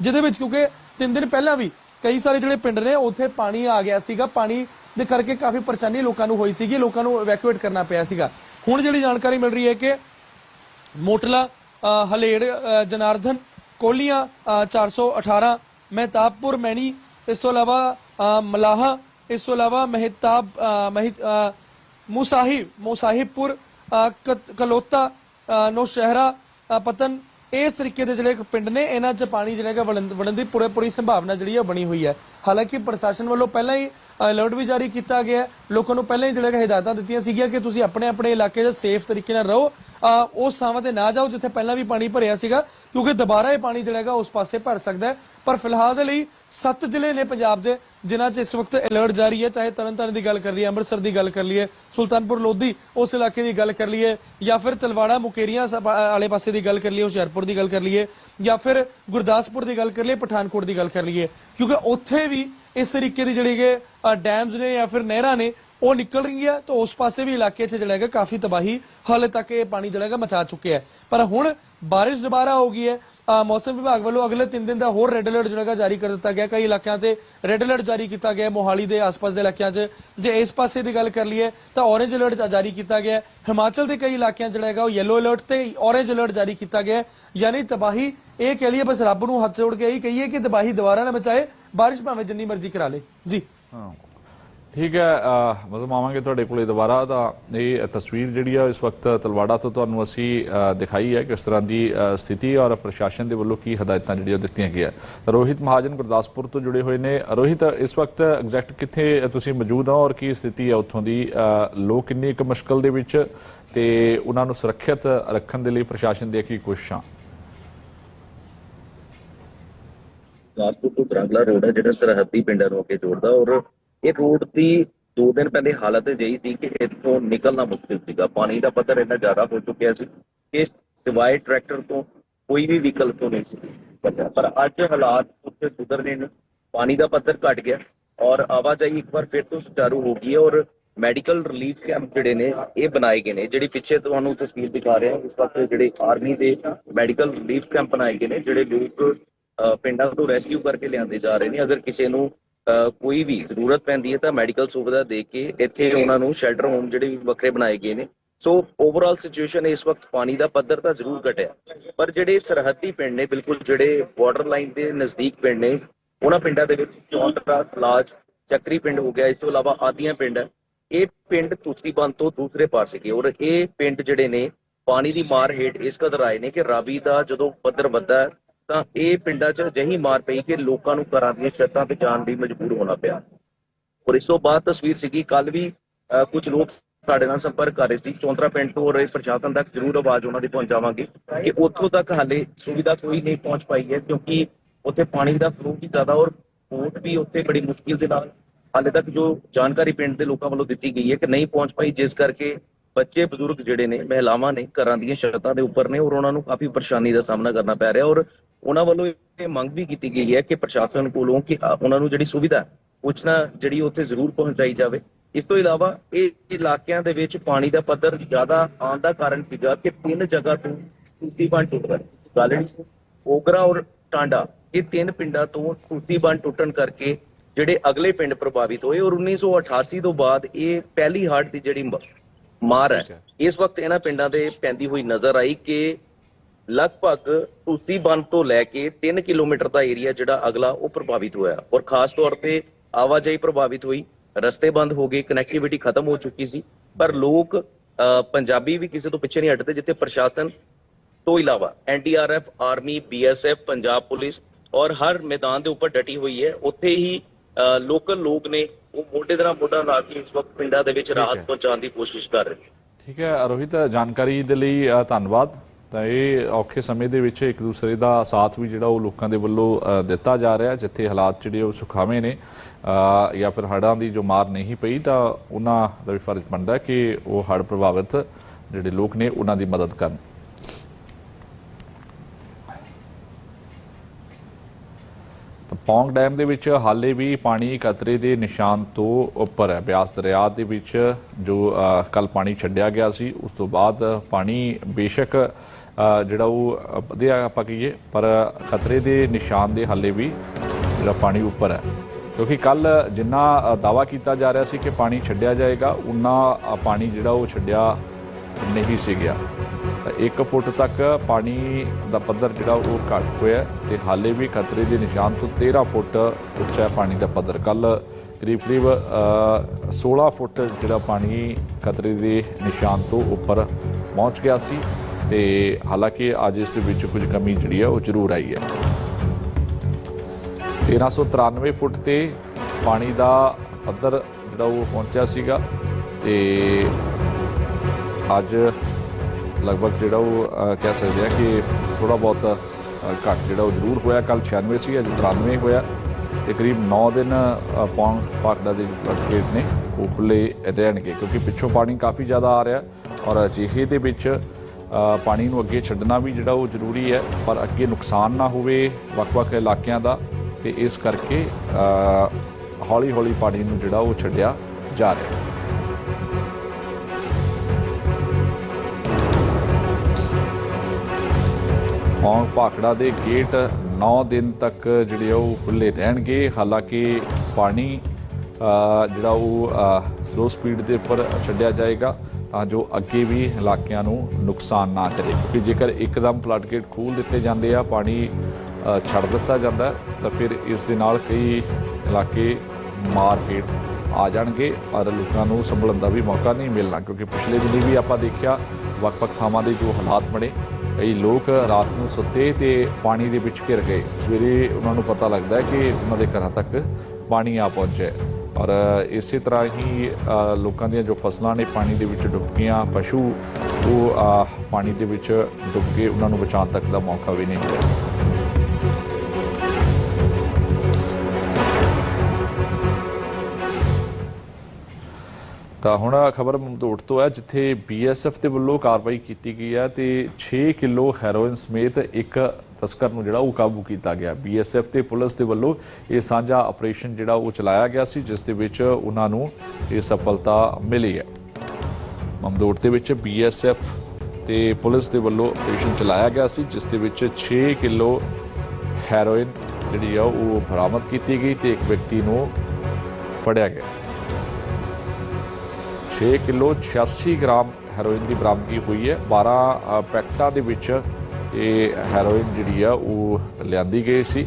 ਜਿਹਦੇ ਵਿੱਚ ਕਿਉਂਕਿ ਤਿੰਨ ਦਿਨ ਪਹਿਲਾਂ ਵੀ ਕਈ ਸਾਰੇ ਜਿਹੜੇ ਪਿੰਡ ਨੇ ਉੱਥੇ ਪਾਣੀ ਆ ਗਿਆ ਸੀਗਾ। ਪਾਣੀ ਦੇ ਕਰਕੇ ਕਾਫੀ ਪਰੇਸ਼ਾਨੀ ਲੋਕਾਂ ਨੂੰ ਹੋਈ ਸੀਗੀ ਲੋਕਾਂ ਨੂੰ ਇਵੈਕੂਏਟ ਕਰਨਾ ਪਿਆ ਸੀਗਾ। ਹੁਣ ਜਿਹੜੀ ਜਾਣਕਾਰੀ ਮਿਲ ਰਹੀ ਹੈ ਕਿ ਮੋਟਲਾ ਹਲੇੜ ਅ, ਜਨਾਰਦਨ ਕੋਲੀਆਂ ਅ, 418 ਮਹਿਤਾਬਪੁਰ ਮੈਣੀ ਇਸ ਤੋਂ ਇਲਾਵਾ ਅ, ਮਲਾਹਾ ਇਸ ਤੋਂ ਇਲਾਵਾ ਮਹਿਤਾਬ ਮਹਿਤ ਅ, ਮੁਸਾਹਿਬ ਮੁਸਾਹਿਬਪੁਰ ਕ- ਕਲੋਤਾ ਅ, ਨੌਸ਼ਹਿਰਾ ਪਤਨ ਇਸ ਤਰੀਕੇ ਦੇ ਜਿਹੜੇ ਪਿੰਡ ਨੇ, ਇਹਨਾਂ 'ਚ ਪਾਣੀ ਜਿਹੜਾ ਹੈਗਾ ਵੜਨ ਦੀ ਪੂਰੇ ਪੂਰੀ ਸੰਭਾਵਨਾ ਜਿਹੜੀ ਹੈ ਬਣੀ ਹੋਈ ਹੈ ਹਾਲਾਂਕਿ ਪ੍ਰਸ਼ਾਸਨ ਵੱਲੋਂ ਪਹਿਲਾਂ ਹੀ ਅਲਰਟ ਵੀ ਜਾਰੀ ਕੀਤਾ ਗਿਆ। ਲੋਕਾਂ ਨੂੰ ਪਹਿਲਾਂ ਹੀ ਜਿਹੜਾ ਹੈਗਾ ਹਦਾਇਤਾਂ ਦਿੱਤੀਆਂ ਸੀਗੀਆਂ ਕਿ ਤੁਸੀਂ ਆਪਣੇ ਆਪਣੇ ਇਲਾਕੇ 'ਚ ਸੇਫ ਤਰੀਕੇ ਨਾਲ ਰਹੋ। ਉਸ ਥਾਵਾਂ ਤੇ ਨਾ ਜਾਓ ਜਿੱਥੇ ਪਹਿਲਾਂ ਵੀ ਪਾਣੀ ਭਰਿਆ ਸੀਗਾ, ਕਿਉਂਕਿ ਦੁਬਾਰਾ ਇਹ ਪਾਣੀ ਜਿਹੜਾ ਹੈਗਾ ਉਸ ਪਾਸੇ ਭਰ ਸਕਦਾ ਹੈ। ਪਰ ਫਿਲਹਾਲ ਦੇ ਲਈ ਸੱਤ ਜ਼ਿਲ੍ਹੇ ਨੇ ਪੰਜਾਬ ਦੇ, ਜਿਨ੍ਹਾਂ 'ਚ ਇਸ ਵਕਤ ਅਲਰਟ ਜਾਰੀ ਹੈ। ਚਾਹੇ ਤਰਨਤਾਰਨ ਦੀ ਗੱਲ ਕਰ ਲਈਏ, ਅੰਮ੍ਰਿਤਸਰ ਦੀ ਗੱਲ ਕਰ ਲਈਏ, ਸੁਲਤਾਨਪੁਰ, ਲੋਧੀ, ਉਸ ਇਲਾਕੇ ਦੀ ਗੱਲ ਕਰ ਲਈਏ, ਜਾਂ ਫਿਰ ਤਲਵਾੜਾ, ਮੁਕੇਰੀਆਂ ਸਭ- ਵਾਲੇ ਪਾਸੇ ਦੀ ਗੱਲ ਕਰ ਲਈਏ, ਹੁਸ਼ਿਆਰਪੁਰ ਦੀ ਗੱਲ ਕਰ ਲਈਏ, ਜਾਂ ਫਿਰ ਗੁਰਦਾਸਪੁਰ ਦੀ ਗੱਲ ਕਰ ਲਈਏ, ਪਠਾਨਕੋਟ ਦੀ ਗੱਲ ਕਰ ਲਈਏ। ਕਿਉਂਕਿ ਉੱਥੇ ਵੀ ਇਸ ਤਰੀਕੇ ਦੀ ਜਿਹੜੀ ਕਿ ਡੈਮਸ ਨੇ ਜਾਂ ਫਿਰ ਨਹਿਰਾਂ ਨੇ ਉਹ ਨਿਕਲ ਰਹੀ ਹੈ, ਤਾਂ ਉਸ ਪਾਸੇ ਵੀ ਇਲਾਕੇ 'ਚ ਜਿਹੜਾ ਹੈਗਾ ਕਾਫੀ ਤਬਾਹੀ ਹਾਲੇ ਤੱਕ ਇਹ ਪਾਣੀ ਜਿਹੜਾ ਹੈਗਾ ਮਚਾ ਚੁੱਕਿਆ ਹੈ। ਪਰ ਹੁਣ ਬਾਰਿਸ਼ ਦੁਬਾਰਾ ਹੋ ਗਈ ਹੈ। ਮੌਸਮ ਵਿਭਾਗ ਵੱਲੋਂ ਅਗਲੇ 3 ਦਿਨ ਦਾ ਹੋਰ ਰੈੱਡ ਅਲਰਟ ਜਿਹੜਾ ਜਾਰੀ ਕਰ ਦਿੱਤਾ ਗਿਆ। ਕਈ ਇਲਾਕਿਆਂ ਤੇ ਰੈੱਡ ਅਲਰਟ ਜਾਰੀ ਕੀਤਾ ਗਿਆ ਮੋਹਾਲੀ ਦੇ ਆਸ-ਪਾਸ ਦੇ ਇਲਾਕਿਆਂ 'ਚ ਜੇ ਇਸ ਪਾਸੇ ਦੀ ਗੱਲ ਕਰ ਲਈਏ, ਤਾਂ ਔਰੇਂਜ ਅਲਰਟ ਜਾਰੀ ਕੀਤਾ ਗਿਆ ਹਿਮਾਚਲ ਦੇ ਕਈ ਇਲਾਕਿਆਂ ਜਿਹੜਾ ਹੈਗਾ ਉਹ ਯੈਲੋ ਅਲਰਟ ਤੇ ਔਰੇਂਜ ਅਲਰਟ ਜਾਰੀ ਕੀਤਾ ਗਿਆ ਯਾਨੀ ਤਬਾਹੀ, ਇਹ ਕਹਿ ਲਈਏ ਬਸ ਰੱਬ ਨੂੰ ਹੱਥ ਜੋੜ ਕੇ ਇਹੀ ਕਹੀਏ ਕਿ ਤਬਾਹੀ ਦੁਬਾਰਾ ਨਾ ਮਚਾਏ। ਬਾਰਿਸ਼ ਭਾਵੇਂ ਜਿੰਨੀ ਮਰਜ਼ੀ ਕਰਾ ਲੇ। ਜੀ। ਹਾਂ। ਠੀਕ ਹੈ ਮਜ਼ਮ ਆਵਾਂਗੇ ਤੁਹਾਡੇ ਕੋਲੇ ਦੁਬਾਰਾ ਤਾਂ ਇਹ ਤਸਵੀਰ ਜਿਹੜੀ ਆ ਇਸ ਵਕਤ ਤਲਵਾੜਾ ਤੋਂ ਤੁਹਾਨੂੰ ਅਸੀਂ ਦਿਖਾਈ ਹੈ ਕਿਸ ਤਰ੍ਹਾਂ ਦੀ ਸਥਿਤੀ ਔਰ ਪ੍ਰਸ਼ਾਸਨ ਦੇ ਵੱਲੋਂ ਕੀ ਹਦਾਇਤਾਂ ਜਿਹੜੀਆਂ ਦਿੱਤੀਆਂ ਗਈਆਂ। ਰੋਹਿਤ ਮਹਾਜਨ ਗੁਰਦਾਸਪੁਰ ਤੋਂ ਜੁੜੇ ਹੋਏ ਨੇ। ਰੋਹਿਤ, ਇਸ ਵਕਤ ਐਗਜ਼ੈਕਟ ਕਿੱਥੇ ਤੁਸੀਂ ਮੌਜੂਦ ਹੋ ਔਰ ਕੀ ਸਥਿਤੀ ਹੈ ਉੱਥੋਂ ਦੀ? ਲੋਕ ਕਿੰਨੀ ਕੁ ਮੁਸ਼ਕਲ ਦੇ ਵਿੱਚ ਤੇ ਉਹਨਾਂ ਨੂੰ ਸੁਰੱਖਿਅਤ ਰੱਖਣ ਦੇ ਲਈ ਪ੍ਰਸ਼ਾਸਨ ਦੀਆਂ ਕੀ ਕੋਸ਼ਿਸ਼ਾਂ? ਗੁਰਦਾਸਪੁਰ ਤੋਂ ਦਰੰਗਲਾ ਰੋਡ ਹੈ ਜਿਹੜਾ ਸਰਹੱਦੀ ਪਿੰਡਾਂ ਨੂੰ ਅੱਗੇ ਜੋੜਦਾ ਔਰ ਇਹ ਰੋਡ ਦੀ ਦੋ ਦਿਨ ਪਹਿਲੇ ਹਾਲਤ ਅਜਿਹੀ ਸੀ ਕਿ ਇੱਥੋਂ ਨਿਕਲਣਾ ਮੁਸ਼ਕਿਲ ਸੀਗਾ। ਪਾਣੀ ਦਾ ਪੱਧਰ ਇੰਨਾ ਜ਼ਿਆਦਾ ਹੋ ਚੁੱਕਿਆ ਸੀ ਕਿ ਸਿਵਾਏ ਟਰੈਕਟਰ ਤੋਂ ਕੋਈ ਵੀ ਵਹੀਕਲ ਤੋਂ ਨਹੀਂ ਬਚਿਆ। ਪਰ ਅੱਜ ਹਾਲਾਤ ਉੱਥੇ ਸੁਧਰ ਨੇ, ਪਾਣੀ ਦਾ ਪੱਧਰ ਘਟ ਗਿਆ ਔਰ ਆਵਾਜਾਈ ਇੱਕ ਵਾਰ ਫਿਰ ਤੋਂ ਸੁਚਾਰੂ ਹੋ ਗਈ ਹੈ ਔਰ ਮੈਡੀਕਲ ਰਿਲੀਫ ਕੈਂਪ ਜਿਹੜੇ ਨੇ, ਇਹ ਬਣਾਏ ਗਏ ਨੇ, ਜਿਹੜੀ ਪਿੱਛੇ ਤੁਹਾਨੂੰ ਤਸਵੀਰ ਦਿਖਾ ਰਿਹਾ ਇਸ ਵਕਤ ਜਿਹੜੇ ਆਰਮੀ ਦੇ ਮੈਡੀਕਲ ਰਿਲੀਫ ਕੈਂਪ ਬਣਾਏ ਗਏ ਨੇ, ਜਿਹੜੇ ਲੋਕ ਪਿੰਡਾਂ ਤੋਂ ਰੈਸਕਿਊ ਕਰਕੇ ਲਿਆਂਦੇ ਜਾ ਰਹੇ ਨੇ। ਅਗਰ ਕਿਸੇ ਨੂੰ ਕੋਈ ਵੀ ਜ਼ਰੂਰਤ ਪੈਂਦੀ ਹੈ ਤਾਂ ਮੈਡੀਕਲ ਸੁਵਿਧਾ ਦੇ ਕੇ ਇੱਥੇ ਉਹਨਾਂ ਨੂੰ ਸ਼ੈਲਟਰ ਹੋਮ ਜਿਹੜੇ ਵੀ ਵੱਖਰੇ ਬਣਾਏ ਗਏ ਨੇ। ਸੋ ਓਵਰਆਲ ਸਿਚੁਏਸ਼ਨ ਇਸ ਵਕਤ ਪਾਣੀ ਦਾ ਪੱਧਰ ਤਾਂ ਜ਼ਰੂਰ ਘਟਿਆ। ਪਰ ਜਿਹੜੇ ਸਰਹੱਦੀ ਪਿੰਡ ਨੇ ਬਿਲਕੁਲ ਜਿਹੜੇ ਬਾਰਡਰ ਲਾਈਨ ਦੇ ਨਜ਼ਦੀਕ ਪਿੰਡ ਨੇ ਉਹਨਾਂ ਪਿੰਡਾਂ ਦੇ ਵਿੱਚ ਚੌਂਤਰਾ ਸਲਾਜ ਚੱਕਰੀ ਪਿੰਡ ਹੋ ਗਿਆ। ਇਸ ਤੋਂ ਇਲਾਵਾ ਆਦੀਆਂ ਪਿੰਡ ਇਹ ਪਿੰਡ ਤੁਸੀ ਬੰਦ ਤੋਂ ਦੂਸਰੇ ਪਾਰ ਸੀਗੇ ਔਰ ਇਹ ਪਿੰਡ ਜਿਹੜੇ ਨੇ ਪਾਣੀ ਦੀ ਮਾਰ ਹੇਠ ਇਸ ਕਦਰ ਆਏ ਨੇ ਕਿ ਰਾਵੀ ਦਾ ਜਦੋਂ ਪੱਧਰ ਵੱਧਾ ਤਾਂ ਇਹ ਪਿੰਡਾਂ 'ਚ ਅਜਿਹੀ ਮਾਰ ਪਈ ਕਿ ਲੋਕਾਂ ਨੂੰ ਘਰਾਂ ਦੀਆਂ ਛੱਤਾਂ ਤੇ ਜਾਣ ਲਈ ਮਜਬੂਰ ਹੋਣਾ ਪਿਆ। ਔਰ ਇਸ ਤੋਂ ਬਾਅਦ ਤਸਵੀਰ ਸੀਗੀ ਕੱਲ ਵੀ ਕੁਝ ਲੋਕ ਸਾਡੇ ਨਾਲ ਸੰਪਰਕ ਕਰ ਰਹੇ ਸੀ। ਚੌਂਤਰਾ ਪਿੰਡ ਤੋਂ ਔਰ ਪ੍ਰਸ਼ਾਸਨ ਤੱਕ ਜ਼ਰੂਰ ਆਵਾਜ਼ ਉਹਨਾਂ ਦੀ ਪਹੁੰਚਾਵਾਂਗੇ ਕਿ ਉੱਥੋਂ ਤੱਕ ਹਾਲੇ ਸੁਵਿਧਾ ਕੋਈ ਨਹੀਂ ਪਹੁੰਚ ਪਾਈ ਹੈ, ਕਿਉਂਕਿ ਉੱਥੇ ਪਾਣੀ ਦਾ ਫਲੋ ਵੀ ਜ਼ਿਆਦਾ ਔਰ ਬੋਟ ਵੀ ਉੱਥੇ ਬੜੀ ਮੁਸ਼ਕਿਲ ਦੇ ਨਾਲ ਹਾਲੇ ਤੱਕ ਜੋ ਜਾਣਕਾਰੀ ਪਿੰਡ ਦੇ ਲੋਕਾਂ ਵੱਲੋਂ ਦਿੱਤੀ ਗਈ ਹੈ ਕਿ ਨਹੀਂ ਪਹੁੰਚ ਪਾਈ, ਜਿਸ ਕਰਕੇ ਬੱਚੇ, ਬਜ਼ੁਰਗ ਜਿਹੜੇ ਨੇ, ਮਹਿਲਾਵਾਂ ਨੇ ਘਰਾਂ ਦੀਆਂ ਛੱਤਾਂ ਦੇ ਉੱਪਰ ਨੇ ਔਰ ਉਹਨਾਂ ਨੂੰ ਕਾਫੀ ਪਰੇਸ਼ਾਨੀ ਦਾ ਸਾਹਮਣਾ ਕਰਨਾ ਪੈ ਰਿਹਾ ਔਰ ਉਹਨਾਂ ਵੱਲੋਂ ਇਹ ਮੰਗ ਵੀ ਕੀਤੀ ਗਈ ਹੈ ਕਿ ਪ੍ਰਸ਼ਾਸਨ ਕੋਲੋਂ ਕਿ ਉਹਨਾਂ ਨੂੰ ਜਿਹੜੀ ਸੁਵਿਧਾ ਪੁੱਛਣਾ ਜਿਹੜੀ ਉੱਥੇ ਜ਼ਰੂਰ ਪਹੁੰਚਾਈ ਜਾਵੇ ਇਸ ਤੋਂ ਇਲਾਵਾ ਇਹ ਇਲਾਕਿਆਂ ਦੇ ਵਿੱਚ ਪਾਣੀ ਦਾ ਪੱਧਰ ਜ਼ਿਆਦਾ ਆਉਣ ਦਾ ਕਾਰਨ ਸੀਗਾ ਕਿ ਤਿੰਨ ਜਗ੍ਹਾ ਤੋਂ ਤੁਸੀਂ ਬੰਨ ਟੁੱਟ ਗਾਲੜੀ ਓਗਰਾ ਔਰ ਟਾਂਡਾ ਇਹ ਤਿੰਨ ਪਿੰਡਾਂ ਤੋਂ ਤੁਸੀਂ ਬੰਨ ਟੁੱਟਣ ਕਰਕੇ ਜਿਹੜੇ ਅਗਲੇ ਪਿੰਡ ਪ੍ਰਭਾਵਿਤ ਹੋਏ ਔਰ 1988 ਤੋਂ ਬਾਅਦ ਇਹ ਪਹਿਲੀ ਹੜ੍ਹ ਦੀ ਜਿਹੜੀ ਮਾਰ ਹੈ। ਇਸ ਵਕਤ ਇਹਨਾਂ ਪਿੰਡਾਂ ਦੇ ਪੈਂਦੀ ਹੋਈ ਨਜ਼ਰ ਆਈ ਕਿ ਲਗਭਗ ਤੁਸੀਂ ਬੰਨ ਤੋਂ ਲੈ ਕੇ 3 ਕਿਲੋਮੀਟਰ ਦਾ ਏਰੀਆ ਜਿਹੜਾ ਅਗਲਾ ਉਹ ਪ੍ਰਭਾਵਿਤ ਹੋਇਆ ਔਰ ਖਾਸ ਤੌਰ ਤੇ ਆਵਾਜਾਈ ਪ੍ਰਭਾਵਿਤ ਹੋਈ। ਰਸਤੇ ਬੰਦ ਹੋ ਗਏ ਕਨੈਕਟੀਵਿਟੀ ਖਤਮ ਹੋ ਚੁੱਕੀ ਸੀ। ਪਰ ਲੋਕ ਪੰਜਾਬੀ ਵੀ ਕਿਸੇ ਤੋਂ ਪਿੱਛੇ ਨਹੀਂ ਹਟਦੇ ਜਿੱਥੇ ਪ੍ਰਸ਼ਾਸਨ ਤੋਂ ਇਲਾਵਾ NDRF army BSF Punjab police ਔਰ ਹਰ ਮੈਦਾਨ ਦੇ ਉੱਪਰ ਡਟੀ ਹੋਈ ਹੈ। ਉੱਥੇ ਹੀ ਲੋਕਲ ਲੋਕ ਨੇ ਉਹ ਮੋਢੇ ਦੇ ਮੋਢਾ ਲਾ ਕੇ ਇਸ ਵਕਤ ਪਿੰਡਾਂ ਦੇ ਵਿੱਚ ਰਾਹਤ। ਪਹੁੰਚਾਉਣ ਦੀ ਕੋਸ਼ਿਸ਼ ਕਰ ਰਹੇ ਨੇ। ਠੀਕ ਹੈ ਰੋਹਿਤ ਜਾਣਕਾਰੀ ਦੇ ਲਈ ਧੰਨਵਾਦ। ਤਾਂ ਇਹ ਔਖੇ ਸਮੇਂ ਦੇ ਵਿੱਚ ਇੱਕ ਦੂਸਰੇ ਦਾ ਸਾਥ ਵੀ ਜਿਹੜਾ ਉਹ ਲੋਕਾਂ ਦੇ ਵੱਲੋਂ ਦਿੱਤਾ ਜਾ ਰਿਹਾ ਜਿੱਥੇ ਹਾਲਾਤ ਜਿਹੜੇ ਉਹ ਸੁਖਾਵੇਂ ਨੇ ਜਾਂ ਫਿਰ ਹੜ੍ਹਾਂ ਦੀ ਜੋ ਮਾਰ ਨਹੀਂ ਪਈ, ਤਾਂ ਉਹਨਾਂ ਦਾ ਵੀ ਫਰਜ਼ ਬਣਦਾ ਕਿ ਉਹ ਹੜ੍ਹ ਪ੍ਰਭਾਵਿਤ ਜਿਹੜੇ ਲੋਕ ਨੇ, ਉਹਨਾਂ ਦੀ ਮਦਦ ਕਰਨ। ਪੌਂਗ ਡੈਮ ਦੇ ਵਿੱਚ ਹਾਲੇ ਵੀ ਪਾਣੀ ਖਤਰੇ ਦੇ ਨਿਸ਼ਾਨ ਤੋਂ ਉੱਪਰ ਹੈ। ਬਿਆਸ ਦਰਿਆ ਦੇ ਵਿੱਚ ਜੋ ਕੱਲ ਪਾਣੀ ਛੱਡਿਆ ਗਿਆ ਸੀ ਉਸ ਤੋਂ ਬਾਅਦ ਪਾਣੀ ਬੇਸ਼ੱਕ ਜਿਹੜਾ ਉਹ ਅ, ਵਧਿਆ ਆਪਾਂ ਕਹੀਏ ਪਰ ਖਤਰੇ ਦੇ ਨਿਸ਼ਾਨ ਦੇ ਹਾਲੇ ਵੀ ਜਿਹੜਾ ਪਾਣੀ ਉੱਪਰ ਹੈ। ਕਿਉਂਕਿ ਕੱਲ ਜਿੰਨਾ ਅ, ਦਾਅਵਾ ਕੀਤਾ ਜਾ ਰਿਹਾ ਸੀ ਕਿ ਪਾਣੀ ਛੱਡਿਆ ਜਾਏਗਾ ਉਨਾ ਪਾਣੀ ਜਿਹੜਾ ਉਹ ਛੱਡਿਆ ਨਹੀਂ ਸੀ ਗਿਆ। ਤਾਂ 1 ਫੁੱਟ ਤੱਕ ਪਾਣੀ ਦਾ ਪੱਧਰ ਜਿਹੜਾ ਉਹ ਘਟ ਹੋਇਆ ਤੇ ਹਾਲੇ ਵੀ ਖਤਰੇ ਦੇ ਨਿਸ਼ਾਨ ਤੋਂ 13 ਫੁੱਟ ਉੱਚਾ ਪਾਣੀ ਦਾ ਪੱਧਰ। ਕੱਲ ਕਰੀਬ ਕਰੀਬ ਅ, 16 ਫੁੱਟ ਜਿਹੜਾ ਪਾਣੀ ਖਤਰੇ ਦੇ ਨਿਸ਼ਾਨ ਤੋਂ ਉੱਪਰ ਪਹੁੰਚ ਗਿਆ ਸੀ ਤੇ ਹਾਲਾਂਕਿ ਅੱਜ ਇਸ ਦੇ ਵਿੱਚ ਕੁਝ ਕਮੀ ਜਿਹੜੀ ਆ ਉਹ ਜ਼ਰੂਰ ਆਈ ਹੈ। 1393 ਫੁੱਟ ਤੇ ਪਾਣੀ ਦਾ ਪੱਧਰ ਜਿਹੜਾ ਉਹ ਪਹੁੰਚਿਆ ਸੀਗਾ ਤੇ ਅੱਜ ਲਗਭਗ ਜਿਹੜਾ ਉਹ ਕਹਿ ਸਕਦੇ ਆ ਕਿ ਥੋੜਾ ਬਹੁਤ ਘੱਟ ਜਿਹੜਾ ਉਹ ਜ਼ਰੂਰ ਹੋਇਆ। ਕੱਲ 96 ਸੀ ਅੱਜ 93 ਹੋਇਆ। ਤੇ ਕਰੀਬ 9 ਦਿਨ ਅ, ਪੌਂਗ ਪਾਕੜਾ ਦੇ ਫਲੱਡ ਨੇ ਉਹ ਖੁੱਲੇ ਰਹਿਣਗੇ ਕਿਉਂਕਿ ਪਿੱਛੋਂ ਪਾਣੀ ਕਾਫੀ ਜ਼ਿਆਦਾ ਆ ਰਿਹਾ ਔਰ ਅਜਿਹੇ ਦੇ ਵਿੱਚ ਪਾਣੀ ਨੂੰ ਅੱਗੇ ਛੱਡਣਾ ਵੀ ਜਿਹੜਾ ਉਹ ਜ਼ਰੂਰੀ ਹੈ ਪਰ ਅੱਗੇ ਨੁਕਸਾਨ ਨਾ ਹੋਵੇ ਵੱਖ-ਵੱਖ ਇਲਾਕਿਆਂ ਦਾ। ਤੇ ਇਸ ਕਰਕੇ ਹੌਲੀ ਹੌਲੀ ਪਾਣੀ ਨੂੰ ਜਿਹੜਾ ਉਹ ਛੱਡਿਆ ਜਾ ਰਿਹਾ। ਹੈ ਭਾਖੜਾ ਦੇ ਗੇਟ 9 ਦਿਨ ਤੱਕ ਜਿਹੜੇ ਆ ਉਹ ਖੁੱਲੇ ਰਹਿਣਗੇ। ਹਾਲਾਂਕਿ ਪਾਣੀ ਜਿਹੜਾ ਉਹ ਸਲੋ ਸਪੀਡ ਦੇ ਉੱਪਰ ਛੱਡਿਆ ਜਾਏਗਾ ਤਾਂ ਜੋ ਅੱਗੇ ਵੀ ਇਲਾਕਿਆਂ ਨੂੰ ਨੁਕਸਾਨ ਨਾ ਕਰੇ। ਕਿਉਂਕਿ ਜੇਕਰ ਇੱਕਦਮ ਫਲੱਡ ਗੇਟ ਖੋਲ ਦਿੱਤੇ ਜਾਂਦੇ ਆ, ਪਾਣੀ ਛੱਡ ਦਿੱਤਾ ਜਾਂਦਾ, ਤਾਂ ਫਿਰ ਇਸ ਦੇ ਨਾਲ ਕਈ ਇਲਾਕੇ ਮਾਰ ਆ ਜਾਣਗੇ ਔਰ ਲੋਕਾਂ ਨੂੰ ਸੰਭਲਣ ਦਾ ਵੀ ਮੌਕਾ ਨਹੀਂ ਮਿਲਣਾ। ਕਿਉਂਕਿ ਪਿਛਲੇ ਦਿਨੀ ਵੀ ਆਪਾਂ ਦੇਖਿਆ, ਵੱਖ-ਵੱਖ ਥਾਵਾਂ ਦੇ ਜੋ ਹਾਲਾਤ ਬਣੇ ਕਈ ਲੋਕ ਰਾਤ ਨੂੰ ਸੁੱਤੇ ਤੇ ਪਾਣੀ ਦੇ ਵਿੱਚ ਘਿਰ ਗਏ। ਸਵੇਰੇ ਉਹਨਾਂ ਨੂੰ ਪਤਾ ਲੱਗਦਾ ਹੈ ਕਿ ਉਹਨਾਂ ਦੇ ਘਰਾਂ ਤੱਕ ਪਾਣੀ ਆ ਪਹੁੰਚਿਆ ਔਰ ਇਸੇ ਤਰ੍ਹਾਂ ਹੀ ਲੋਕਾਂ ਦੀਆਂ ਜੋ ਫਸਲਾਂ ਨੇ ਪਾਣੀ ਦੇ ਵਿੱਚ ਡੁੱਬ ਗਈਆਂ, ਪਸ਼ੂ, ਉਹ ਪਾਣੀ ਦੇ ਵਿੱਚ ਡੁੱਬ ਕੇ ਉਹਨਾਂ ਨੂੰ ਬਚਾਉਣ ਤੱਕ ਦਾ ਮੌਕਾ ਵੀ ਨਹੀਂ ਮਿਲਿਆ। ਤਾਂ ਹੁਣ ਖਬਰ ਮਮਦੋਟ ਤੋਂ ਹੈ, ਜਿੱਥੇ ਬੀਐਸਐਫ ਦੇ ਵੱਲੋਂ ਕਾਰਵਾਈ ਕੀਤੀ ਗਈ ਹੈ ਤੇ 6 ਕਿਲੋ ਹੈਰੋਇਨ ਸਮੇਤ ਇੱਕ ਤਸਕਰ ਨੂੰ ਜਿਹੜਾ ਉਹ ਕਾਬੂ ਕੀਤਾ ਗਿਆ। ਬੀਐਸਐਫ ਤੇ ਪੁਲਿਸ ਦੇ ਵੱਲੋਂ ਇਹ ਸਾਂਝਾ ਆਪਰੇਸ਼ਨ ਜਿਹੜਾ ਉਹ ਚਲਾਇਆ ਗਿਆ ਸੀ, ਜਿਸ ਦੇ ਵਿੱਚ ਉਹਨਾਂ ਨੂੰ ਇਹ ਸਫਲਤਾ ਮਿਲੀ ਹੈ। ਮਮਦੋਟ ਦੇ ਵਿੱਚ ਬੀਐਸਐਫ ਤੇ ਪੁਲਿਸ ਦੇ ਵੱਲੋਂ ਆਪਰੇਸ਼ਨ ਚਲਾਇਆ ਗਿਆ ਸੀ, ਜਿਸ ਦੇ ਵਿੱਚ 6 ਕਿਲੋ ਹੈਰੋਇਨ ਜਿਹੜੀ ਆ ਉਹ ਬਰਾਮਦ ਕੀਤੀ ਗਈ ਤੇ ਇੱਕ ਵਿਅਕਤੀ ਨੂੰ ਫੜਿਆ ਗਿਆ। 6 ਕਿਲੋ 86 ਗ੍ਰਾਮ ਹੈਰੋਇਨ ਦੀ ਬਰਾਮਦਗੀ ਹੋਈ ਹੈ। 12 ਪੈਕਟਾਂ ਦੇ ਵਿੱਚ ਇਹ ਹੈਰੋਇਨ ਜਿਹੜੀ ਆ, ਉਹ ਲਿਆਂਦੀ ਗਈ ਸੀ।